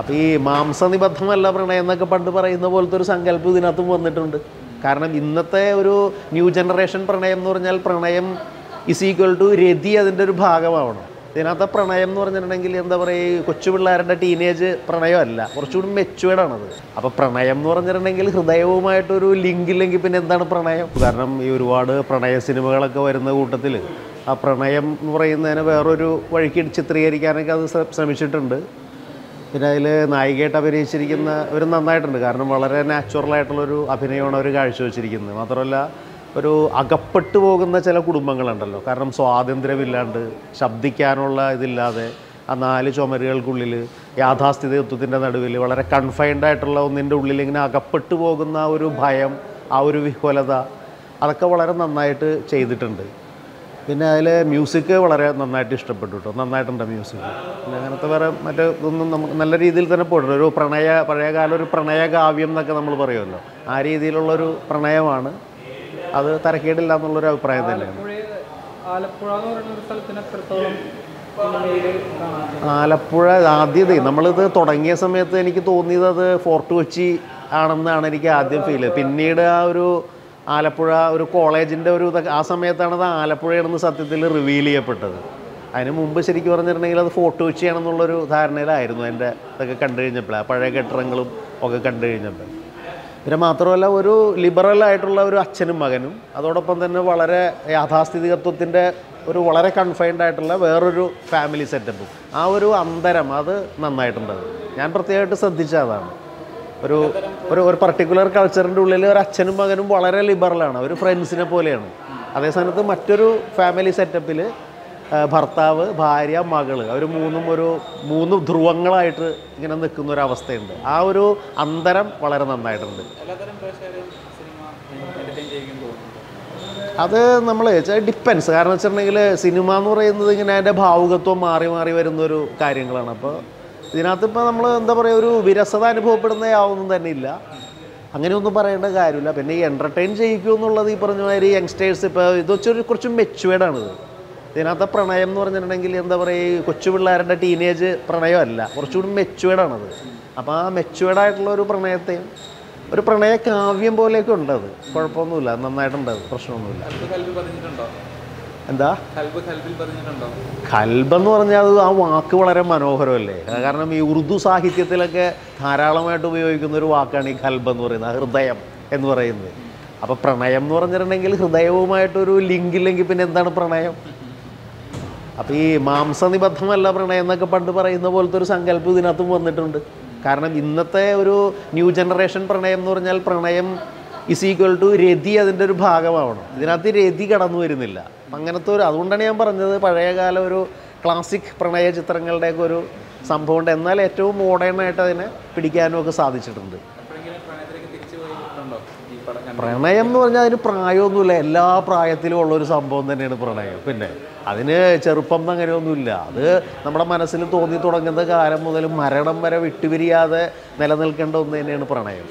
അപ്പോൾ ഈ മാംസനിബദ്ധമല്ല പ്രണയം എന്നൊക്കെ പണ്ട് പറയുന്ന പോലത്തെ ഒരു സങ്കല്പം ഇതിനകത്തും വന്നിട്ടുണ്ട്. കാരണം ഇന്നത്തെ ഒരു ന്യൂ ജനറേഷൻ പ്രണയം എന്ന് പറഞ്ഞാൽ പ്രണയം ഇസ് ഈക്വൽ ടു രതി അതിന്റെ ഒരു ഭാഗമാവണം. ഇതിനകത്തെ പ്രണയം എന്ന് പറഞ്ഞിട്ടുണ്ടെങ്കിൽ എന്താ പറയുക കൊച്ചു പിള്ളേരുടെ ടീനേജ് പ്രണയമല്ല. കുറച്ചുകൂടി മെച്ചുവേർഡ് ആണത്. അപ്പോൾ പ്രണയം എന്ന് പറഞ്ഞിട്ടുണ്ടെങ്കിൽ ഹൃദയവുമായിട്ടൊരു ലിങ്ക് ഇല്ലെങ്കിൽ പിന്നെ എന്താണ് പ്രണയം? കാരണം ഈ ഒരുപാട് പ്രണയ സിനിമകളൊക്കെ വരുന്ന കൂട്ടത്തിൽ ആ പ്രണയം എന്ന് പറയുന്നതിന് വേറൊരു വഴിക്ക് ചിത്രീകരിക്കാനൊക്കെ അത് ശ്രമിച്ചിട്ടുണ്ട്. പിന്നെ അതിൽ നായികയായിട്ട് അഭിനയിച്ചിരിക്കുന്ന ഒരു നന്നായിട്ടുണ്ട്. കാരണം വളരെ നാച്ചുറൽ ആയിട്ടുള്ളൊരു അഭിനയമാണ് അവർ കാഴ്ചവെച്ചിരിക്കുന്നത്. മാത്രമല്ല ഒരു അകപ്പെട്ടു പോകുന്ന ചില കുടുംബങ്ങളുണ്ടല്ലോ. കാരണം സ്വാതന്ത്ര്യമില്ലാണ്ട് ശബ്ദിക്കാനുള്ള ഇതില്ലാതെ ആ നാല് ചുമരുകൾക്കുള്ളിൽ യാഥാസ്ഥിതിത്വത്തിന്റെ നടുവിൽ വളരെ കൺഫൈൻഡ് ആയിട്ടുള്ള ഒന്നിന്റെ ഉള്ളിൽ ഇങ്ങനെ അകപ്പെട്ടു പോകുന്ന ഒരു ഭയം ആ ഒരു വിഹ്വലത അതൊക്കെ വളരെ നന്നായിട്ട് ചെയ്തിട്ടുണ്ട്. പിന്നെ അതിൽ മ്യൂസിക് വളരെ നന്നായിട്ട് ഇഷ്ടപ്പെട്ടു കേട്ടോ നന്നായിട്ടുണ്ട് മ്യൂസിക് പിന്നെ അങ്ങനത്തെ വേറെ മറ്റേ ഇതൊന്നും നമുക്ക് നല്ല രീതിയിൽ തന്നെ പോയിട്ടുണ്ട്. ഒരു പ്രണയ പഴയകാല ഒരു പ്രണയകാവ്യം എന്നൊക്കെ നമ്മൾ പറയുമല്ലോ. ആ രീതിയിലുള്ളൊരു പ്രണയമാണ്. അത് തരക്കേടില്ല എന്നുള്ളൊരു അഭിപ്രായം തന്നെയാണ്. ആലപ്പുഴ എന്ന് പറയുന്ന ഒരു സ്ഥലത്തിന് എത്രത്തോളം ആലപ്പുഴ ആദ്യത്തെ നമ്മളിത് തുടങ്ങിയ സമയത്ത് എനിക്ക് തോന്നിയത് അത് ഫോർട്ട് കൊച്ചി ആണെന്നാണ് എനിക്ക് ആദ്യം ഫീൽ പിന്നീട് ആ ഒരു ആലപ്പുഴ ഒരു കോളേജിന്റെ ഒരു ആ സമയത്താണ് അത് ആലപ്പുഴയാണെന്ന് സത്യത്തിൽ റിവീൽ ചെയ്യപ്പെട്ടത്. അതിന് മുമ്പ് ശരിക്കും പറഞ്ഞിട്ടുണ്ടെങ്കിൽ അത് ഫോട്ടോ കൊച്ചിയാണെന്നുള്ളൊരു ധാരണയിലായിരുന്നു എന്റെ ഇതൊക്കെ കണ്ടു കഴിഞ്ഞപ്പോൾ പഴയ കെട്ടിടങ്ങളും ഒക്കെ കണ്ടു കഴിഞ്ഞപ്പോൾ. പിന്നെ മാത്രമല്ല ഒരു ലിബറൽ ആയിട്ടുള്ള ഒരു അച്ഛനും മകനും അതോടൊപ്പം തന്നെ വളരെ യാഥാസ്ഥിതികത്വത്തിന്റെ ഒരു വളരെ കൺഫൈൻഡ് ആയിട്ടുള്ള വേറൊരു ഫാമിലി സെറ്റപ്പും ആ ഒരു അന്തരം അത് നന്നായിട്ടുണ്ടത്. ഞാൻ പ്രത്യേകമായിട്ട് ശ്രദ്ധിച്ച അതാണ്. ഒരു ഒരു ഒരു പർട്ടിക്കുലർ കൾച്ചറിന്റെ ഉള്ളിൽ ഒരു അച്ഛനും മകനും വളരെ ലിബറലാണ് അവർ ഫ്രണ്ട്സിനെ പോലെയാണ്. അതേസമയത്ത് മറ്റൊരു ഫാമിലി സെറ്റപ്പിൽ ഭർത്താവ് ഭാര്യ മകൾ. അവർ മൂന്നും ഒരു മൂന്ന് ധ്രുവങ്ങളായിട്ട് ഇങ്ങനെ നിൽക്കുന്ന ഒരു അവസ്ഥയുണ്ട്. ആ ഒരു അന്തരം വളരെ നന്നായിട്ടുണ്ട്. അത് നമ്മൾ ഡിപ്പെൻസ് കാരണം വെച്ചിട്ടുണ്ടെങ്കിൽ സിനിമ എന്ന് പറയുന്നത് ഇങ്ങനെ അതിന്റെ ഭാവുകത്വം മാറി മാറി വരുന്ന ഒരു കാര്യങ്ങളാണ്. അപ്പോൾ ഇതിനകത്ത് നമ്മൾ എന്താ പറയുക ഒരു വിരസത അനുഭവപ്പെടുന്നതാവൊന്നും തന്നെ ഇല്ല അങ്ങനെയൊന്നും പറയേണ്ട കാര്യമില്ല. പിന്നെ ഈ എന്റർടൈൻ ചെയ്യിക്കുക എന്നുള്ളത് ഈ പറഞ്ഞ മാതിരി യങ്സ്റ്റേഴ്സ് ഇപ്പോൾ ഇത് വെച്ചൊരു കുറച്ച് മെച്ചുവേർഡാണിത് ഇതിനകത്തെ പ്രണയം എന്ന് പറഞ്ഞിട്ടുണ്ടെങ്കിൽ എന്താ പറയുക ഈ കൊച്ചു പിള്ളേരുടെ ടീനേജ് പ്രണയമല്ല. കുറച്ചുകൂടി മെച്ചുവേർഡാണത് അപ്പോൾ ആ മെച്ചുവേർഡായിട്ടുള്ള ഒരു പ്രണയത്തെയും ഒരു പ്രണയ കാവ്യം പോലെയൊക്കെ ഉണ്ടത്. കുഴപ്പമൊന്നുമില്ല. നന്നായിട്ടുണ്ടത്. പ്രശ്നമൊന്നുമില്ല. എന്താ? കൽബ് എന്ന് പറഞ്ഞാൽ അത് ആ വാക്ക് വളരെ മനോഹരമല്ലേ? കാരണം ഈ ഉറുദു സാഹിത്യത്തിലൊക്കെ ധാരാളമായിട്ട് ഉപയോഗിക്കുന്ന ഒരു വാക്കാണ് ഈ കൽബ് എന്ന് പറയുന്നത് ഹൃദയം എന്ന് പറയുന്നത്. അപ്പോൾ പ്രണയം എന്ന് പറഞ്ഞിട്ടുണ്ടെങ്കിൽ ഹൃദയവുമായിട്ടൊരു ലിങ്ക് ഇല്ലെങ്കിൽ പിന്നെ എന്താണ് പ്രണയം? അപ്പോൾ ഈ മാംസനിബദ്ധമല്ല പ്രണയം എന്നൊക്കെ പണ്ട് പറയുന്ന പോലത്തെ ഒരു സങ്കല്പം ഇതിനകത്തും വന്നിട്ടുണ്ട്. കാരണം ഇന്നത്തെ ഒരു ന്യൂ ജനറേഷൻ പ്രണയം എന്ന് പറഞ്ഞാൽ പ്രണയം ഇസ് ഈക്വൽ ടു രതി അതിന്റെ ഒരു ഭാഗമാവണം. ഇതിനകത്ത് രതി കടന്നു വരുന്നില്ല. അങ്ങനത്തെ ഒരു അതുകൊണ്ടാണ് ഞാൻ പറഞ്ഞത് പഴയകാല ഒരു ക്ലാസിക് പ്രണയ ചിത്രങ്ങളുടെയൊക്കെ ഒരു സംഭവമുണ്ട് എന്നാൽ ഏറ്റവും മോഡേൺ ആയിട്ട് അതിനെ പിടിക്കാനും ഒക്കെ സാധിച്ചിട്ടുണ്ട്. പ്രണയം എന്ന് പറഞ്ഞാൽ അതിന് പ്രായമൊന്നുമില്ല. എല്ലാ പ്രായത്തിലും ഉള്ളൊരു സംഭവം തന്നെയാണ് പ്രണയം. പിന്നെ അതിന് ചെറുപ്പം അങ്ങനെയൊന്നുമില്ല. അത് നമ്മുടെ മനസ്സിൽ തോന്നി തുടങ്ങുന്ന കാലം മുതൽ മരണം വരെ വിട്ടുപിരിയാതെ നിലനിൽക്കേണ്ട ഒന്ന് തന്നെയാണ് പ്രണയം.